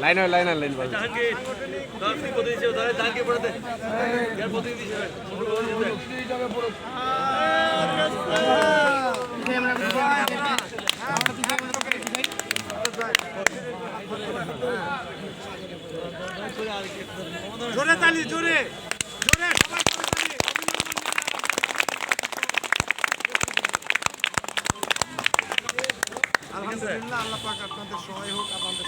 Line হয় line হিসেবে জোরে তালি জোরে। জোরে সবাই জোরে তালি আলহামদুলিল্লাহ আল্লাহ পাক আপনাদের সহায় হোক আপনাদের।